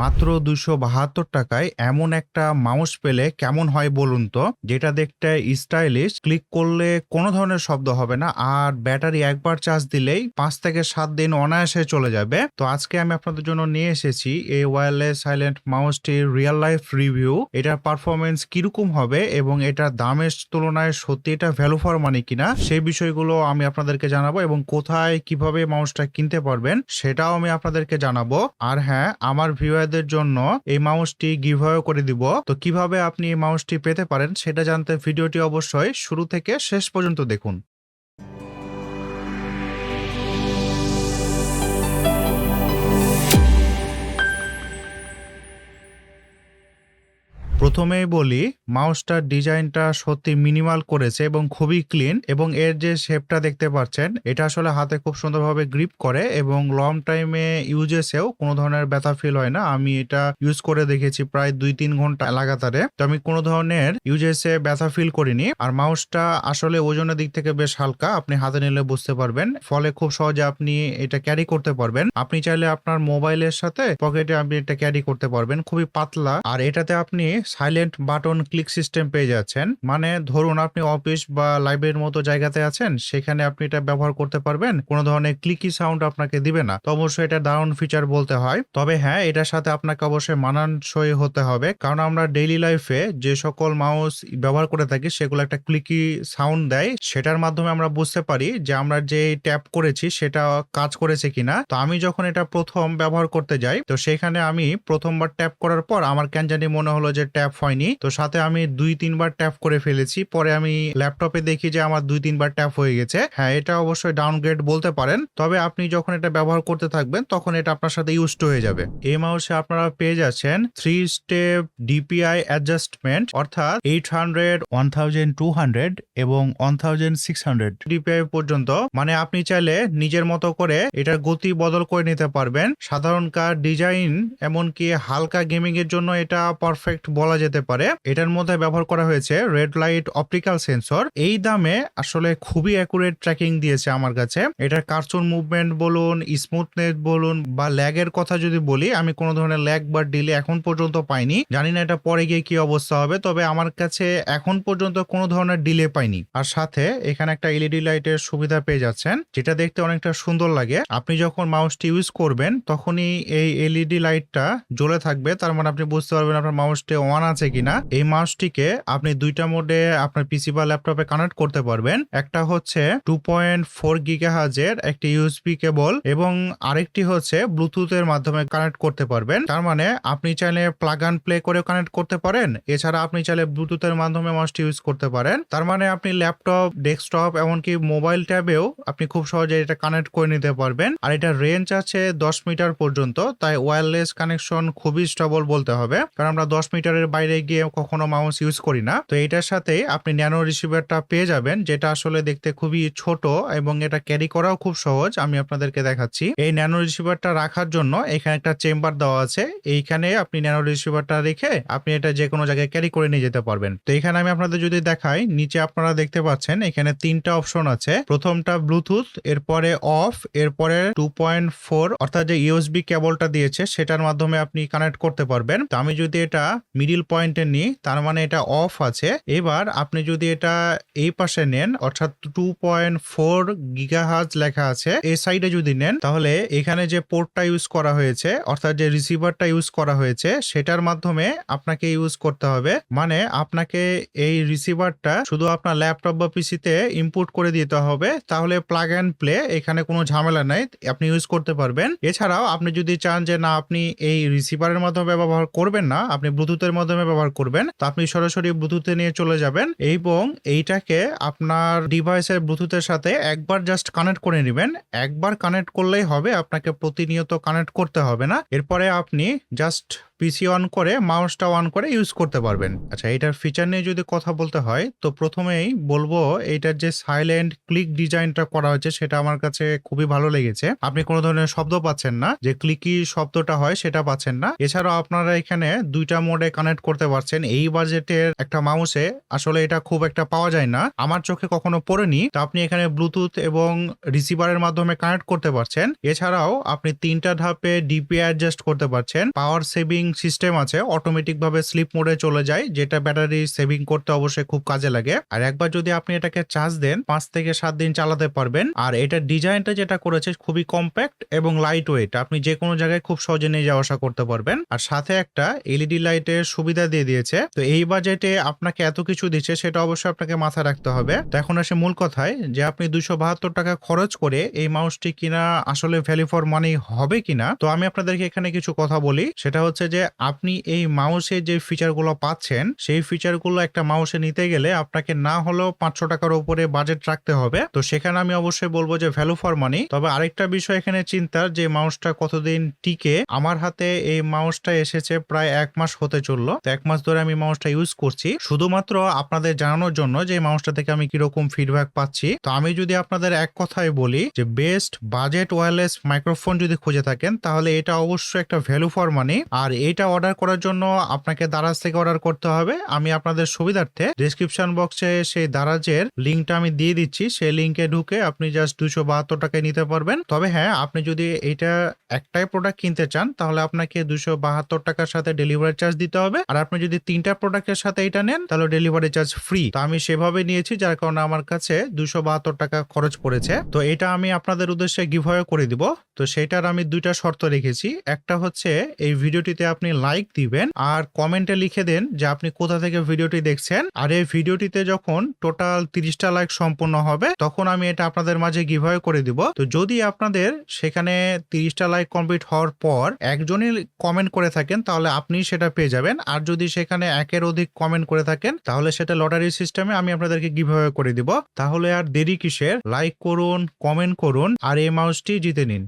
মাত্র দুশো বাহাত্তর টাকায় এমন একটা মাউস পেলে কেমন হয় বলুন তো? যেটা দেখতে স্টাইলিশ, ক্লিক করলে কোনো ধরনের শব্দ হবে না, আর ব্যাটারি একবার চার্জ দিলেই পাঁচ থেকে সাত দিন অনায়াসে চলে যাবে। তো আজকে আমি আপনাদের জন্য নিয়ে এসেছি এই ওয়্যারলেস সাইলেন্ট মাউসটির রিয়েল লাইফ রিভিউ। এটার পারফরমেন্স কীরকম হবে এবং এটার দামের তুলনায় সত্যি এটা ভ্যালু ফর মানি কিনা, সেই বিষয়গুলো আমি আপনাদেরকে জানাব এবং কোথায় কীভাবে মাউসটা কিনতে পারবেন সেটাও আমি আপনাদেরকে জানাব। আর হ্যাঁ আমার ভিউয়ারদের জন্য এই মাউসটি গিভ করে দিব। তো কীভাবে আপনি এই মাউসটি পেতে পারেন সেটা জানতে ভিডিওটি অবশ্যই শুরু থেকে শেষ পর্যন্ত দেখুন। প্রথমেই বলি, মাউসটার ডিজাইনটা সত্যি মিনিমাল করেছে এবং খুবই ক্লিন এবং এর যে শেপটা দেখতে পাচ্ছেন, এটা আসলে হাতে খুব সুন্দরভাবে গ্রিপ করে এবং লং টাইমে ইউজেসেও কোনো ধরনের ব্যথা ফিল হয় না। আমি এটা ইউজ করে দেখেছি প্রায় দুই তিন ঘণ্টা লাগাতারে। তো আমি কোনো ধরনের ইউজেসে ব্যথা ফিল করিনি। আর মাউসটা আসলে ওজনের দিক থেকে বেশ হালকা, আপনি হাতে নিলে বুঝতে পারবেন। ফলে খুব সহজে আপনি এটা ক্যারি করতে পারবেন। আপনি চাইলে আপনার মোবাইলের সাথে পকেটে আপনি এটা ক্যারি করতে পারবেন। খুবই পাতলা। আর এটাতে আপনি সাইলেন্ট বাটন ক্লিক সিস্টেম পেয়ে যাচ্ছেন। মানে ধরুন আপনি অফিস বা লাইব্রেরির মতো জায়গাতে আছেন, সেখানে আপনি এটা ব্যবহার করতে পারবেন। কোনো ধরনের ক্লিকি সাউন্ড আপনাকে দিবে না। তো অবশ্যই এটা দারুণ ফিচার বলতে হয়। তবে হ্যাঁ এটার সাথে আপনাকে অবশ্যই মানানসই হতে হবে। কারণ আমরা ডেইলি লাইফে যে সকল মাউস ব্যবহার করে থাকি, সেগুলো একটা ক্লিকি সাউন্ড দেয়। সেটার মাধ্যমে আমরা বুঝতে পারি যে আমরা যে ট্যাপ করেছি, সেটা কাজ করেছে কিনা। তো আমি যখন এটা প্রথম ব্যবহার করতে যাই, তো সেখানে আমি প্রথমবার ট্যাপ করার পর আমার কেন জানি মনে হলো যে ট্যাপ হয়নি। তো সাথে আমি দুই, তিনবার ট্যাপ করে ফেলেছি। পরে আমি ল্যাপটপে দেখি যে আমার দুই, তিনবার ট্যাপ হয়ে গেছে। হ্যাঁ এটা অবশ্যই ডাউনগ্রেড বলতে পারেন। তবে আপনি যখন এটা ব্যবহার করতে থাকবেন, তখন এটা আপনার সাথে ইউজ হয়ে যাবে। এই মাউসে আপনারা পেয়ে যাচ্ছেন থ্রি স্টেপ ডিপিআই অ্যাডজাস্টমেন্ট অর্থাৎ eight hundred one thousand two hundred এবং one thousand six hundred DPI পর্যন্ত। মানে আপনি চাইলে নিজের মতো করে এটার গতি বদল করে নিতে পারবেন। সাধারণ কার ডিজাইন এমনকি হালকা গেমিং এর জন্য এটা পারফেক্ট বলা যেতে পারে। এটার মধ্যে ব্যবহার করা হয়েছে রেড লাইট অপটিক্যাল সেন্সর এই দামে আসলে খুবই অ্যাকুরেট ট্র্যাকিং দিয়েছে আমার কাছে। এটার কার্টুন মুভমেন্ট বলুন স্মুথনেস বলুন বা ল্যাগের কথা যদি বলি, আমি কোনো ধরনের ল্যাগ বা ডিলে এখন পর্যন্ত পাইনি। জানি না এটা পরে গিয়ে কি অবস্থা হবে, তবে আমার কাছে এখন পর্যন্ত কোনো ধরনের ডিলে পাইনি। আর সাথে এখানে একটা এলইডি লাইটের সুবিধা পেয়ে যাচ্ছেন, যেটা দেখতে অনেকটা সুন্দর লাগে। আপনি যখন মাউসটি ইউজ করবেন, তখনই এই এলইডি লাইটটা জ্বলে থাকবে। তার মানে আপনি বুঝতে পারবেন আপনার মাউসটি অন আছে কিনা, এই মাউসটিকে আপনি দুইটা মোডে আপনার পিসি বা ল্যাপটপে কানেক্ট করতে পারবেন। একটা হচ্ছে টু পয়েন্ট ফোর গিগাহাজের একটি ইউএসবি কেবল এবং আরেকটি হচ্ছে ব্লুটুথের মাধ্যমে কানেক্ট করতে পারবেন। তার মানে আপনি চাইলে প্লাগ অ্যান্ড প্লে করে কানেক্ট করতে পারেন। এছাড়া আপনি চাইলে ব্লুটুথের মাধ্যমে মাউসটি ইউজ করতে পারেন। তার মানে আপনি ল্যাপটপ ডেস্কটপ এমনকি মোবাইল ট্যাবেও আপনি খুব সহজে এটা কানেক্ট করে নিতে পারবেন। আর এটা রেঞ্জ আছে দশ মিটার পর্যন্ত, তাই ওয়্যারলেস কানেকশন খুবই স্টেবল বলতে হবে। কারণ আমরা দশ মিটারের বাইরে গিয়ে কখনো মাউস ইউজ করি না। তো এটার সাথে আপনি ন্যানো রিসিভারটা পেয়ে যাবেন, যেটা আসলে দেখতে খুবই ছোট এবং এটা ক্যারি করাও খুব সহজ, আমি আপনাদেরকে দেখাচ্ছি। এই ন্যানো রিসিভারটা রাখার জন্য এখানে একটা চেম্বার দেওয়া আছে। এইখানে আপনি ন্যানো রিসিভারটা রেখে আপনি এটা যে কোনো জায়গায় ক্যারি করে নিয়ে যেতে পারবেন। তো এখানে আমি আপনাদের যদি দেখাই, নিচে আপনারা দেখতে পাচ্ছেন, এখানে তিনটা অপশন আছে। প্রথমটা ব্লুটুথ এরপরে অফ এরপরে টু পয়েন্ট ফোর অর্থাৎ যে ইউএসবি কেবলটা দিয়েছে, সেটার মাধ্যমে আপনি কানেক্ট করতে পারবেন। তো আমি যদি এটা মিডিল পয়েন্টে নিই, তার মানে এটা অফ আছে। এবার আপনি যদি এটা এই পাশে নেন, অর্থাৎ টু পয়েন্ট ফোর গিগাহাজ লেখা আছে, এই সাইডে যদি নেন, তাহলে এখানে যে পোর্টটা ইউজ করা হয়েছে, অর্থাৎ যে রিসিভারটা ইউজ করা হয়েছে, সেটার মাধ্যমে আপনাকে ইউজ করতে হবে। মানে আপনাকে এই রিসিভারটা শুধু আপনার ল্যাপটপ বা পিসিতে ইনপুট করে দিতে হবে, তাহলে প্লাগ অ্যান্ড প্লে এখানে কোনো ঝামেলা নাই, আপনি ইউজ করতে পারবেন। এছাড়াও আপনি যদি চান যে না, আপনি এই রিসিভারের মাধ্যমে ব্যবহার করবেন না, আপনি ব্লুটুথের মাধ্যমে ব্যবহার করবেন, তো আপনি সরাসরি ব্লুটুথে নিয়ে চলে যাবেন এবং এইটাকে আপনার ডিভাইসের ব্লুটুথের সাথে একবার জাস্ট কানেক্ট করে নেবেন। একবার কানেক্ট করলেই হবে, আপনাকে প্রতিনিয়ত কানেক্ট করতে হবে না। এরপরে আপনি জাস্ট পিসি অন করে মাউসটা অন করে ইউজ করতে পারবেন। আচ্ছা এটার ফিচার নিয়ে যদি কথা বলতে হয়, তো প্রথমেই বলব এইটার যে সাইলেন্ট ক্লিক ডিজাইনটা করা হয়েছে, সেটা আমার কাছে খুবই ভালো লেগেছে। আপনি কোনো ধরনের শব্দ পাচ্ছেন না, যে ক্লিকি শব্দটা হয় সেটা পাচ্ছেন না। এছাড়াও আপনারা এখানে দুইটা মোডে কানেক্ট করতে পারছেন। এই বাজেটের একটা মাউসে আসলে এটা খুব একটা পাওয়া যায় না। আমার চোখে কখনো পড়েনি, তো আপনি এখানে ব্লুটুথ এবং রিসিভারের মাধ্যমে কানেক্ট করতে পারছেন। এছাড়াও আপনি তিনটা ধাপে ডিপি অ্যাডজাস্ট করতে পারছেন। পাওয়ার সেভিং সিস্টেম আছে অটোমেটিক ভাবে স্লিপ মোডে চলে যায়, যেটা ব্যাটারি সেভিং করতে অবশ্যই খুব কাজে লাগে। আর একবার যদি আপনি এটাকে চার্জ দেন, পাঁচ থেকে সাত দিন চালাতে পারবেন। আর এটার ডিজাইনটা যেটা করেছে, খুবই কম্প্যাক্ট এবং লাইট ওয়েট আপনি যে কোনো জায়গায় খুব সহজে নিয়ে যাওয়া আসা করতে পারবেন। আর সাথে একটা এলইডি লাইটের সুবিধা দিয়ে দিয়েছে। তো এই বাজেটে আপনাকে এত কিছু দিচ্ছে, সেটা অবশ্যই আপনাকে মাথায় রাখতে হবে। তো এখন আসে মূল কথায়, যে আপনি দুশো বাহাত্তর টাকা খরচ করে এই মাউসটি কিনা আসলে ভ্যালু ফর মানি হবে কিনা? তো আমি আপনাদেরকে এখানে কিছু কথা বলি। সেটা হচ্ছে যে আপনি এই মাউসে যে ফিচারগুলো পাচ্ছেন, সেই ফিচারগুলো একটা মাউসে নিতে গেলে আপনাকে না হলেও পাঁচশো টাকার উপরে বাজেট রাখতে হবে। তো সেখানে আমি অবশ্যই বলব যে ভ্যালু ফর মানি তবে আরেকটা বিষয় এখানে চিন্তার যে মাউসটা কতদিন টিকে, আমার হাতে এই মাউসটা এসেছে প্রায় এক মাস হতে চলল। তো এক মাস ধরে আমি মাউসটা ইউজ করছি। শুধুমাত্র আপনাদের জানানোর জন্য যে মাউসটা থেকে আমি কীরকম ফিডব্যাক পাচ্ছি। তো আমি যদি আপনাদের এক কথায় বলি যে বেস্ট বাজেট ওয়্যারলেস মাইক্রোফোন যদি খুঁজে থাকেন, তাহলে এটা অবশ্যই একটা ভ্যালু ফর মানি আর এটা অর্ডার করার জন্য আপনাকে দারাজ থেকে অর্ডার করতে হবে। আমি আপনাদের সুবিধার্থে ডিসক্রিপশন বক্সে সেই দারাজের লিঙ্কটা আমি দিয়ে দিচ্ছি। সেই লিঙ্কে ঢুকে আপনি জাস্ট দুশো বাহাত্তর টাকায় নিতে পারবেন। তবে হ্যাঁ আপনি যদি এইটা একটাই প্রোডাক্ট কিনতে চান, তাহলে আপনাকে দুশো বাহাত্তর টাকার সাথে ডেলিভারি চার্জ দিতে হবে। আর আপনি যদি তিনটা প্রোডাক্টের সাথে এটা নেন, তাহলে ডেলিভারি চার্জ ফ্রি তো আমি সেভাবে নিয়েছি, যার কারণে আমার কাছে দুশো বাহাত্তর টাকা খরচ পড়েছে। তো এটা আমি আপনাদের উদ্দেশ্যে গিভওয়ে করে দিব। তো সেটার আমি দুইটা শর্ত রেখেছি। একটা হচ্ছে এই ভিডিওটিতে আপনি লাইক দিবেন আর কমেন্টে লিখে দেন যে আপনি কোথা থেকে ভিডিওটি দেখছেন। আর এই ভিডিওটিতে যখন টোটাল তিরিশটা লাইক সম্পূর্ণ হবে, তখন আমি এটা আপনাদের মাঝে গিভওয়ে করে দিব। তো যদি আপনাদের সেখানে তিরিশটা লাইক কমপ্লিট হওয়ার পর একজনই কমেন্ট করে থাকেন, তাহলে আপনি সেটা পেয়ে যাবেন। আর যদি সেখানে একের অধিক কমেন্ট করে থাকেন, তাহলে সেটা লটারি সিস্টেমে আমি আপনাদেরকে গিভওয়ে করে দিব। তাহলে আর দেরি কিসের? লাইক করুন কমেন্ট করুন, আর এই মাউসটি জিতে নিন।